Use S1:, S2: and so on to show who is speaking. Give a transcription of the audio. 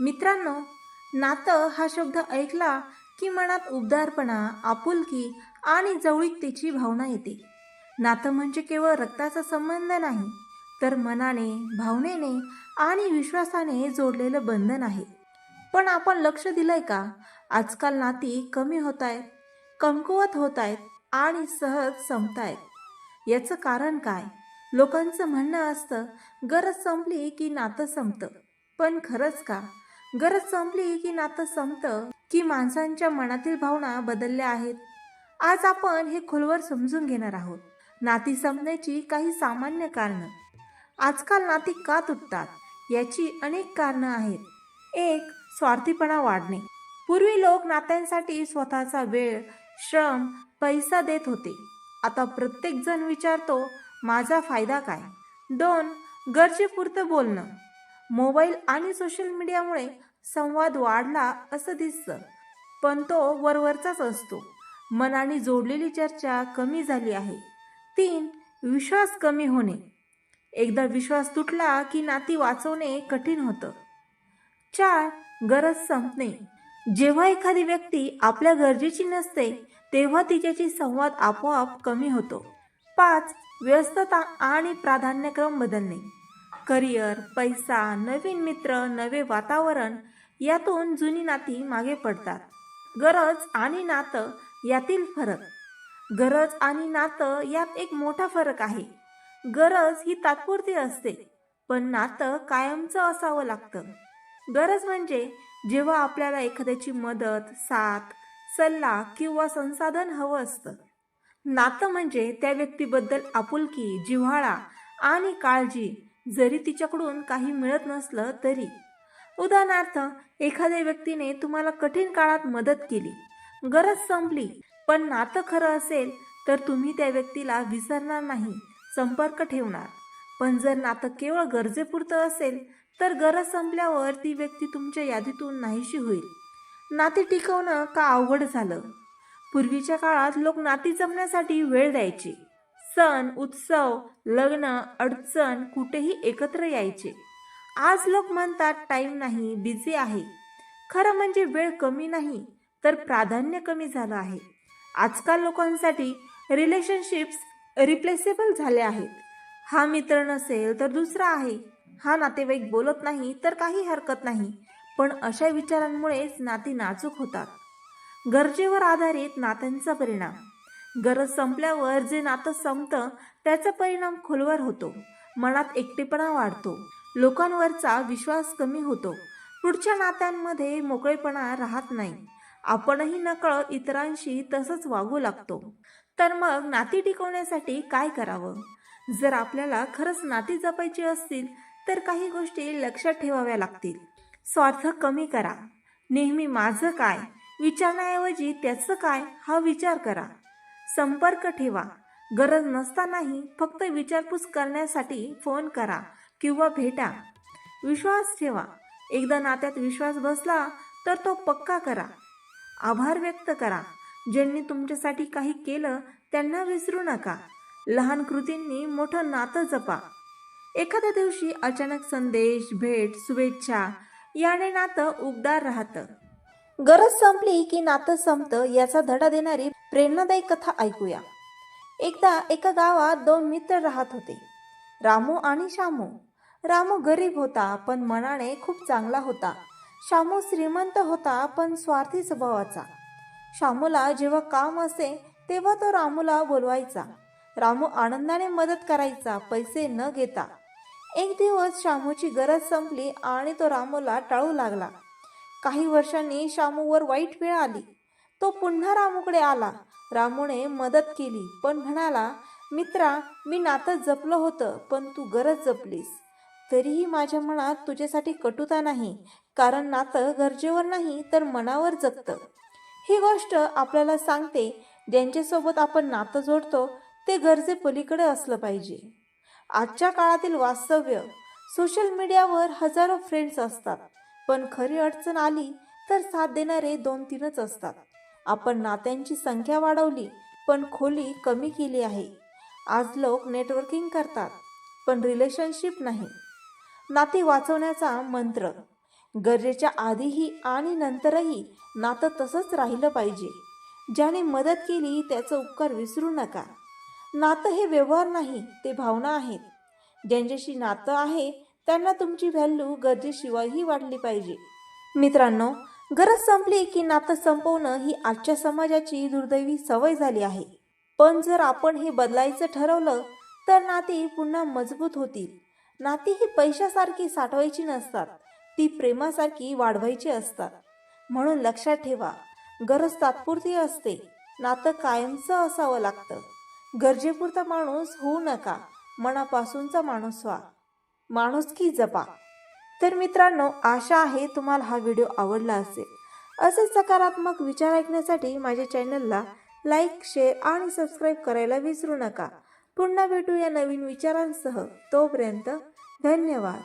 S1: मित्रांनो नातं हा शब्द ऐकला की मनात उबदारपणा आपुलकी आणि जवळीकतेची भावना येते. नातं म्हणजे केवळ रक्ताचा संबंध नाही तर मनाने भावनेने आणि विश्वासाने जोडलेलं बंधन आहे. पण आपण लक्ष दिलंय का? आजकाल नाती कमी होत आहेत कमकुवत होत आहेत आणि सहज संपतायत. याचं कारण काय? लोकांचं म्हणणं असतं गरज संपली की नातं संपतं. पण खरंच का? गरज संपली की नातं संपतं की माणसांच्या मनातील भावना बदलल्या आहेत. आज आपण हे खोलवर समजून घेणार आहोत. नाती संपण्याची काही सामान्य कारणं. आजकाल नाती का तुटतात? याची अनेक कारणं आहेत. एक स्वार्थीपणा वाढणे. पूर्वी लोक नात्यांसाठी स्वतःचा वेळ श्रम पैसा देत होते. आता प्रत्येक जण विचारतो माझा फायदा काय? दोन गरजेपुरतं बोलणं. मोबाईल आणि सोशल मीडियामुळे संवाद वाढला असं दिसतं. पण तो वरवरचाच असतो. मनाने जोडलेली चर्चा कमी झाली आहे. तीन विश्वास कमी होणे. एकदा विश्वास तुटला की नाती वाचवणे कठीण होतं. चार गरज संपणे. जेव्हा एखादी व्यक्ती आपल्या गरजेची नसते तेव्हा तिच्याशी संवाद आपोआप कमी होतो. पाच व्यस्तता आणि प्राधान्यक्रम बदलणे. करिअर पैसा नवीन मित्र नवे वातावरण यातून जुनी नाती मागे पडतात. गरज आणि नातं यातील फरक. गरज आणि नातं यात एक मोठा फरक आहे. गरज ही तात्पुरती असते पण नातं कायमचं असावं लागतं. गरज म्हणजे जेव्हा आपल्याला एखाद्याची मदत साथ सल्ला किंवा संसाधन हवं असतं. नातं म्हणजे त्या व्यक्तीबद्दल आपुलकी जिव्हाळा आणि काळजी जरी तिच्याकडून काही मिळत नसलं तरी. उदाहरणार्थ एखाद्या व्यक्तीने तुम्हाला कठीण काळात मदत केली. गरज संपली पण नातं खरं असेल तर तुम्ही त्या व्यक्तीला विसरणार नाही संपर्क ठेवणार. पण जर नातं केवळ गरजेपुरतं असेल तर गरज संपल्यावर ती व्यक्ती तुमच्या यादीतून नाहीशी होईल. नाती टिकवणं का अवघड झालं? पूर्वीच्या काळात लोक नाती जमण्यासाठी वेळ द्यायचे. सण उत्सव लग्न अडचण कुठेही एकत्र यायचे. आज लोक म्हणतात टाईम नाही बिझी आहे. खरं म्हणजे वेळ कमी नाही तर प्राधान्य कमी झालं आहे. आजकाल लोकांसाठी रिलेशनशिप्स रिप्लेसेबल झाले आहेत. हा मित्र नसेल तर दुसरा आहे. हा नातेवाईक बोलत नाही तर काही हरकत नाही. पण अशा विचारांमुळेच नाती नाजूक होतात. गरजेवर आधारित नात्यांचा परिणाम. गरज संपल्यावर जे नातं संपतं त्याचा परिणाम खोलवर होतो. मनात एकटेपणा वाढतो. लोकांवरचा विश्वास कमी होतो. पुढच्या नात्यांमध्ये मोकळेपणा राहत नाही. आपणही नकळत इतरांशी तसंच वागू लागतो. तर मग नाती टिकवण्यासाठी काय करावं? जर आपल्याला खरंच नाती जपायची असतील तर काही गोष्टी लक्षात ठेवाव्या लागतील. स्वार्थ कमी करा. नेहमी माझं काय? विचारण्याऐवजी त्याचं काय? हा विचार करा. संपर्क ठेवा. गरज नसतानाही फक्त विचारपूस करण्यासाठी फोन करा किंवा भेटा. विश्वास ठेवा. एकदा नात्यात विश्वास बसला तर तो पक्का करा. आभार व्यक्त करा. ज्यांनी तुमच्यासाठी काही केलं त्यांना विसरू नका. लहान कृतींनी मोठं नातं जपा. एखाद्या दिवशी अचानक संदेश भेट शुभेच्छा याने नातं उबदार राहतं. गरज संपली की नातं संपतं याचा धडा देणारी प्रेरणादायी कथा ऐकूया. एकदा एका गावात दोन मित्र राहत होते. रामू आणि शामू रामू गरीब होता पण मनाने खूप चांगला होता. शामू श्रीमंत होता पण स्वार्थी स्वभावाचा. शामूला जेव्हा काम असे तेव्हा तो रामूला बोलवायचा. रामू आनंदाने मदत करायचा पैसे न घेता. एक दिवस शामूची गरज संपली आणि तो रामूला टाळू लागला. काही वर्षांनी शामूवर वाईट वेळ आली. तो पुन्हा रामूकडे आला. रामूने मदत केली पण म्हणाला मित्रा मी नातं जपलं होतं पण तू गरज जपलीस. तरीही माझ्या मनात तुझ्यासाठी कटुता नाही कारण नातं गरजेवर नाही तर मनावर जगतं ही गोष्ट आपल्याला सांगते ज्यांच्यासोबत आपण नातं जोडतो ते गरजे पलीकडे असलं पाहिजे. आजच्या काळातील वास्तव्य सोशल मीडियावर हजारो फ्रेंड्स असतात. पण खरी अडचण आली तर साथ देणारे दोन तीनच असतात. आपण नात्यांची संख्या वाढवली पण खोली कमी केली आहे. आज लोक नेटवर्किंग करतात पण रिलेशनशिप नाही. नाते वाचवण्याचा मंत्र. गरजेच्या आधीही आणि नंतरही नातं तसंच राहिलं पाहिजे. ज्याने मदत केली त्याचा उपकार विसरू नका. नातं हे व्यवहार नाही ते भावना आहेत. ज्यांच्याशी नातं आहे त्यांना तुमची व्हॅल्यू गरजेशिवायही वाढली पाहिजे. मित्रांनो गरज संपली की नातं संपवणं ही आजच्या समाजाची दुर्दैवी सवय झाली आहे. पण जर आपण हे बदलायचं ठरवलं तर नाती पुन्हा मजबूत होतील. नाती ही पैशासारखी साठवायची नसतात ती प्रेमासारखी वाढवायची असतात. म्हणून लक्षात ठेवा गरज तात्पुरती असते. नातं कायमचं असावं लागतं. गरजेपुरता माणूस होऊ नका मनापासूनचा माणूस व्हा. माणुसकी जपा. तर मित्रांनो आशा आहे तुम्हाला हा व्हिडिओ आवडला असेल. असे सकारात्मक विचार ऐकण्यासाठी माझ्या चॅनलला लाईक शेअर आणि सबस्क्राईब करायला विसरू नका. पुन्हा भेटू या नवीन विचारांसह. तोपर्यंत धन्यवाद.